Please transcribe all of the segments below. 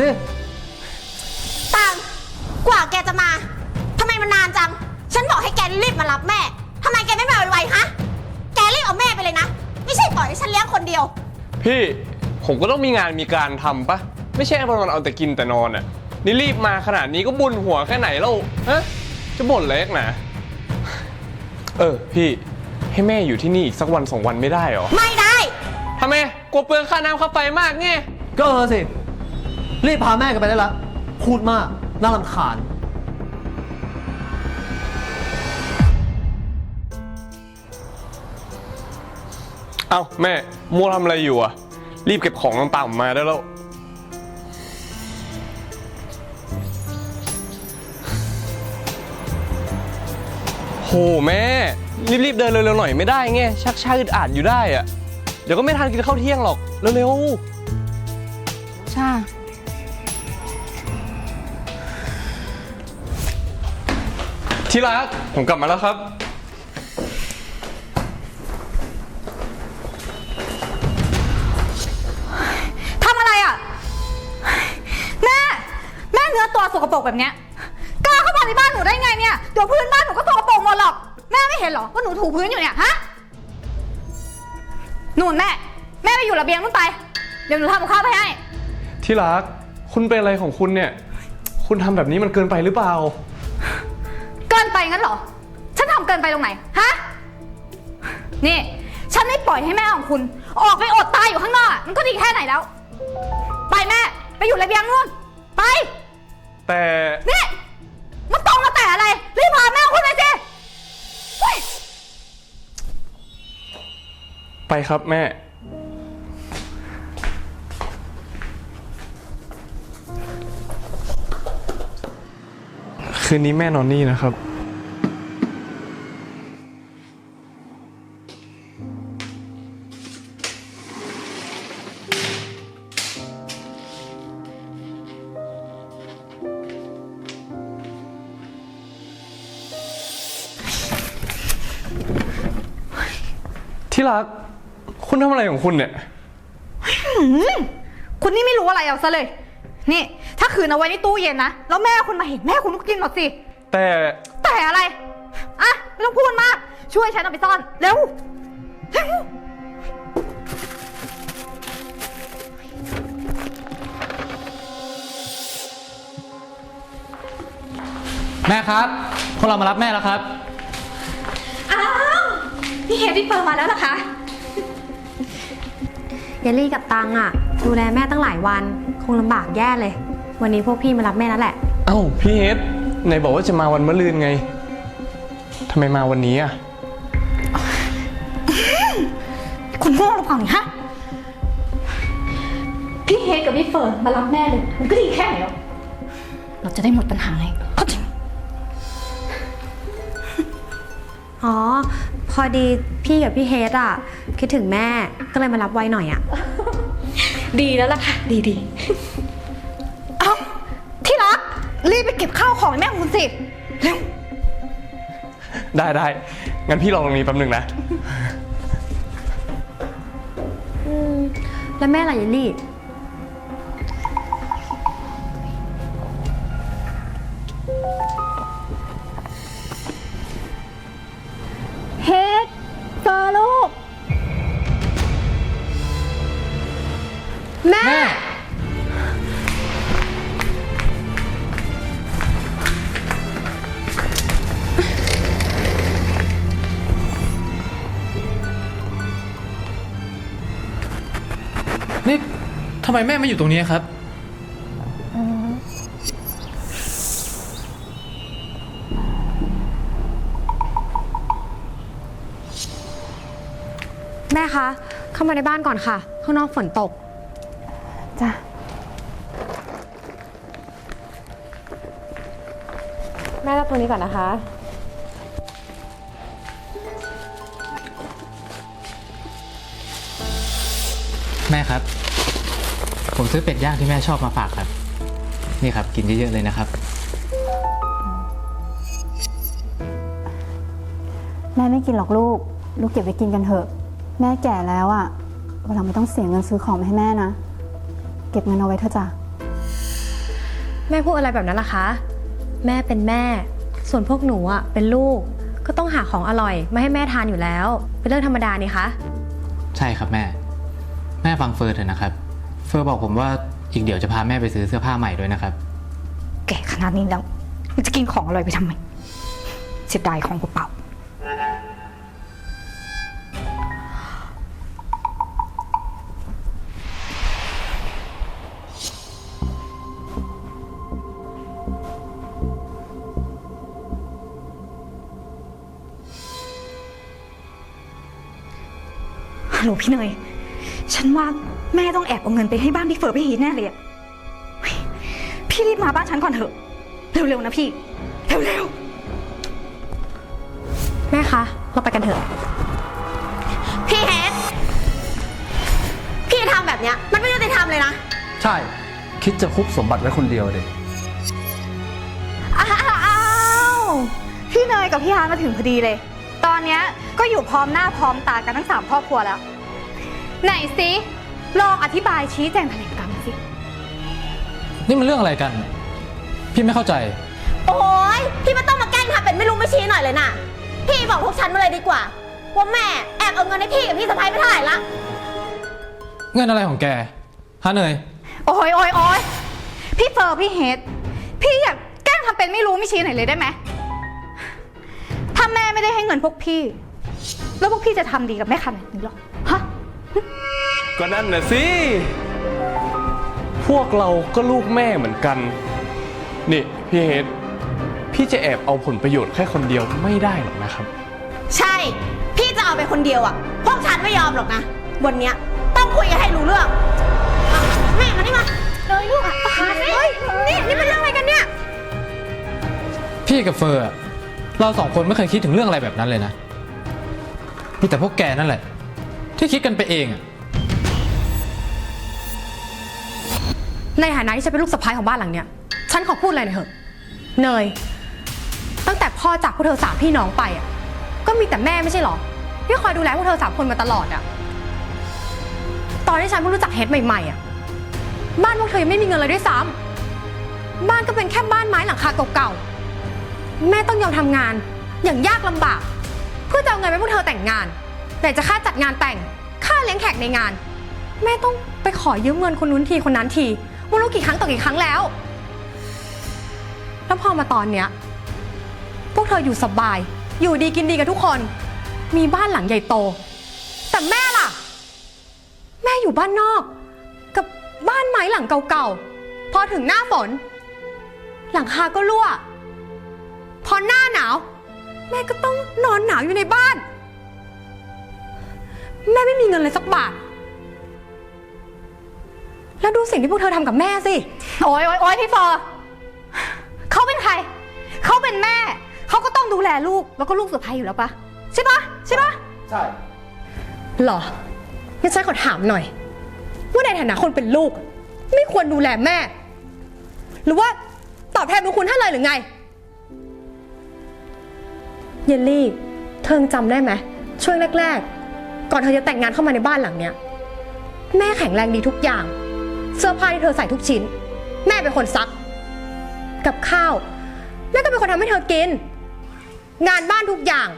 สิตังกว่าแกจะมาทำไมมันนานจัง ฉันบอกให้แกรีบมารับแม่ทำไมแกไม่มาไวๆฮะแกรีบเอาแม่ไปเลยนะ ไม่ใช่ปล่อยให้ฉันเลี้ยงคนเดียว พี่ผมก็ต้องมีงานมีการทำปะไม่ใช่วันๆเอาแต่กินแต่นอนอะนี่รีบมาขนาดนี้ก็บุญหัวแค่ไหนแล้วฮะจะบ่นเล็กนะเออพี่ให้แม่อยู่ที่นี่อีกสักวันสองวันไม่ได้เหรอไม่ได้ทำไมกลัวเปลืองค่าน้ำค่าไฟมากไงก็เออสิ รีบพาแม่กันไปได้ละ พูดมากน่ารำคาญ เอ้าแม่ มัวทำอะไรอยู่อะรีบเก็บของต่ำๆมาได้แล้ว โหแม่ รีบๆเดินเร็วๆหน่อยไม่ได้ไงชักช้าอึดอัดอยู่ได้อะเดี๋ยวก็ไม่ทันกินข้าวเที่ยงหรอก เร็วช่า ที่รัก ผมกลับมาแล้วครับ ทำอะไรอะแม่ แม่เนื้อตัวสกปรกแบบเนี้ยกล้าเข้ามาในบ้านหนูได้ไงเนี่ยเดี๋ยวพื้นบ้านหนูก็สกปรกหมดหรอก แม่ไม่เห็นเหรอว่าหนูถูพื้นอยู่เนี่ยฮะ นู่นแม่ แม่ไปอยู่ระเบียงนู่นไป เดี๋ยวหนูทำกับข้าวไปให้ ที่รัก คุณเป็นอะไรของคุณเนี่ย คุณทำแบบนี้มันเกินไปหรือเปล่าเกินไป งั้นเหรอ ฉันทำเกินไปตรงไหน ฮะ นี่ ฉันไม่ปล่อยให้แม่ของคุณ ออกไปอดตายอยู่ข้างนอกอะมันก็ดีแค่ไหนแล้ว ไปแม่ ไปอยู่ระเบียงนู่น ไป แต่ นี่มันตรงมาแต่อะไร รีบพาแม่ของคุณไปสิเฮ้ย ไปครับแม่ คืนนี้แม่นอนนี่นะครับ ที่รัก คุณทำอะไรของคุณเนี่ยคุณนี่ไม่รู้อะไรเอาซะเลย นี่ ถ้าคืนเอาไว้ในตู้เย็นนะ แล้วแม่คุณมาเห็นแม่คุณก็กินหมดสิ แต่แต่อะไร อะ ไม่ต้องพูดมาก ช่วยฉันเอาไปซ่อน เร็วเร็วแม่ครับพวกเรามารับแม่แล้วครับอ้าว นี่เฮดดี้เปิดมาแล้วเหรอคะ เยลลี่กับตังอะดูแลแม่ตั้งหลายวัน คงลำบากแย่เลย วันนี้พวกพี่มารับแม่แล้วแหละ เอ้าพี่เฮดไหนบอกว่าจะมาวันมะรืนไงทำไมมาวันนี้อะคุณโง่หรือเปล่าเนี่ยฮะ พี่เฮดกับพี่เฟิร์นมารับแม่เลย มันก็ดีแค่ไหนแล้วเราจะได้หมดปัญหาไง อ๋อ พอดีพี่กับพี่เฮดอะคิดถึงแม่ก็เลยมารับไวหน่อยอะดีแล้วล่ะค่ะ ดีดีเอ้าที่รัก รีบไปเก็บข้าวของให้แม่ของคุณสิเร็วได้ได้งั้นพี่รอตรงนี้แป๊บหนึงนะ แล้วแม่ล่ะเยลลี่ ไมแม่มาอยู่ตรงนี้ครับ แม่คะ เข้ามาในบ้านก่อนค่ะ ข้างนอกฝนตก จ้ะ แม่รับตัวนี้ก่อนนะคะ แม่ครับ ผมซื้อเป็ดย่างที่แม่ชอบมาฝากครับ นี่ครับกินเยอะๆเลยนะครับ แม่ไม่กินหรอกลูก ลูกเก็บไว้กินกันเถอะ แม่แก่แล้วอะวันหลังไม่ต้องเสียเงินซื้อของมาให้แม่นะ เก็บเงินเอาไว้เถอะจ้ะ แม่พูดอะไรแบบนั้นล่ะคะ แม่เป็นแม่ ส่วนพวกหนูอะเป็นลูก ก็ต้องหาของอร่อยมาให้แม่ทานอยู่แล้ว เป็นเรื่องธรรมดานี่คะ ใช่ครับแม่ แม่ฟังเฟิร์นเถอะนะครับ เฟิร์บอกผมว่าอีกเดี๋ยวจะพาแม่ไปซื้อเสื้อผ้าใหม่ด้วยนะครับ แก่ขนาดนี้แล้วมันจะกินของอร่อยไปทำไมเสียดายของเปล่าฮัลโหลพี่เนย ฉันว่า แม่ต้องแอบเอาเงินไปให้บ้านพี่เฟิร์นพี่ฮีทแน่เลยอะเฮ้ยพี่รีบมาบ้านฉันก่อนเถอะ เร็วๆนะพี่ เร็วแม่คะ เราไปกันเถอะ พี่เฮดพี่ทำแบบเนี้ย มันไม่ยุติธรรมเลยนะใช่ คิดจะคุบสมบัติไว้คนเดียวเลยๆอ้าวพี่เนยกับพี่ฮาร์ทมาถึงพอดีเลย ตอนเนี้ยก็อยู่พร้อมหน้าพร้อมตากันทั้งสามครอบครัวแล้ว ไหนสิ ลองอธิบายชี้แจงแถลงการณ์มาสิ นี่มันเรื่องอะไรกัน พี่ไม่เข้าใจ โอ้ยพี่ไม่ต้องมาแกล้งทำเป็นไม่รู้ไม่ชี้หน่อยเลยนะพี่บอกพวกฉันมาเลยดีกว่า ว่าแม่แอบเอาเงินให้พี่กับพี่สะพ้ายไปเท่าไหร่ละ เงินอะไรของแกฮะเนยโอ้ยโอ้ยโอ้ยพี่เฟิร์นพี่เฮดพี่อยากแกล้งทำเป็นไม่รู้ไม่ชี้หน่อยเลยได้ไหมถ้าแม่ไม่ได้ให้เงินพวกพี่ แล้วพวกพี่จะทำดีกับแม่ขนาดนี้หรอฮะ ก็นั่นน่ะสิ พวกเราก็ลูกแม่เหมือนกัน นี่พี่เฮดพี่จะแอบเอาผลประโยชน์แค่คนเดียวไม่ได้หรอกนะครับ ใช่ พี่จะเอาไปคนเดียวอะพวกฉันไม่ยอมหรอกนะ วันเนี้ยต้องคุยกันให้รู้เรื่องอะแม่มานี่มาเลยลูกอะมาสินี่นี่เป็นเรื่องอะไรกันเนี่ย พี่กับเฟอร์อะเราสองคนไม่เคยคิดถึงเรื่องอะไรแบบนั้นเลยนะ มีแต่พวกแกนั่นแหละ ที่คิดกันไปเองอะ ในฐานะที่ฉันเป็นลูกสะใภ้ของบ้านหลังเนี้ย ฉันขอพูดอะไรหน่อยเถอะ เนย ตั้งแต่พ่อจากพวกเธอสามพี่น้องไปอะ ก็มีแต่แม่ไม่ใช่หรอ ที่คอยดูแลพวกเธอสามคนมาตลอดอะ ตอนที่ฉันเพิ่งรู้จักเฮดใหม่ๆอะ บ้านพวกเธอยังไม่มีเงินเลยด้วยซ้ำบ้านก็เป็นแค่บ้านไม้หลังคาเก่าๆ แม่ต้องยอมทำงานอย่างยากลำบาก เพื่อจะเอาเงินไปพวกเธอแต่งงานไหนจะค่าจัดงานแต่ง ค่าเลี้ยงแขกในงาน แม่ต้องไปขอยืมเงินคนนู้นทีคนนั้นที ไม่รู้กี่ครั้งต่อกี่ครั้งแล้ว แล้วพอมาตอนเนี้ย พวกเธออยู่สบาย อยู่ดีกินดีกับทุกคน มีบ้านหลังใหญ่โต แต่แม่ล่ะ แม่อยู่บ้านนอก กับบ้านไม้หลังเก่าๆ พอถึงหน้าฝน หลังคาก็รั่ว พอหน้าหนาว แม่ก็ต้องนอนหนาวอยู่ในบ้าน แม่ไม่มีเงินเลยสักบาท แล้วดูสิ่งที่พวกเธอทำกับแม่สิ โอ้ยโอ้ยโอ้ยพี่เฟอร์เขาเป็นใคร เขาเป็นแม่ เขาก็ต้องดูแลลูก แล้วก็ลูกสะใภ้อยู่แล้วปะใช่ปะใช่ปะใช่ หรองั้นฉันขอถามหน่อย ว่าในฐานะคนเป็นลูก ไม่ควรดูแลแม่ หรือว่าตอบแทนบุญคุณท่านเลยหรือไง เยลลี่ เธอยังจำได้ไหม ช่วงแรก ๆ ก่อนเธอจะแต่งงานเข้ามาในบ้านหลังเนี้ย แม่แข็งแรงดีทุกอย่างเสื้อผ้าที่เธอใส่ทุกชิ้น แม่เป็นคนซัก กับข้าวแม่ก็เป็นคนทำให้เธอกิน งานบ้านทุกอย่าง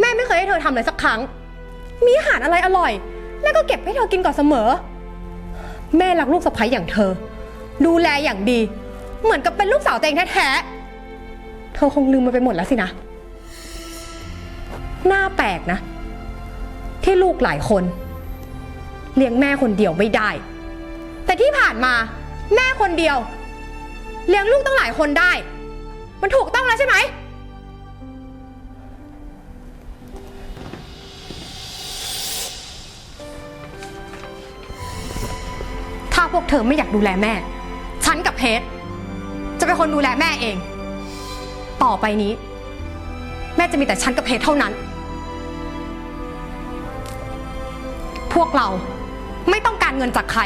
แม่ไม่เคยให้เธอทำเลยสักครั้ง มีอาหารอะไรอร่อย แม่ก็เก็บให้เธอกินก่อนเสมอ แม่รักลูกสะใภ้อย่างเธอ ดูแลอย่างดี เหมือนกับเป็นลูกสาวตัวเองแท้ๆเธอคงลืมมันไปหมดแล้วสินะน่าแปลกนะ ที่ลูกหลายคน เลี้ยงแม่คนเดียวไม่ได้ แต่ที่ผ่านมา แม่คนเดียว เลี้ยงลูกตั้งหลายคนได้ มันถูกต้องแล้วใช่ไหม ถ้าพวกเธอไม่อยากดูแลแม่ ฉันกับเพชรจะเป็นคนดูแลแม่เอง ต่อไปนี้ แม่จะมีแต่ฉันกับเพชรเท่านั้น พวกเราไม่ต้องการเงินจากใคร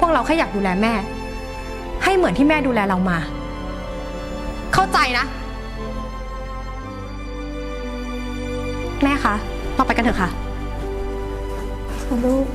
พวกเราแค่อยากดูแลแม่ ให้เหมือนที่แม่ดูแลเรามา เข้าใจนะ แม่คะเราไปกันเถอะค่ะ ลูก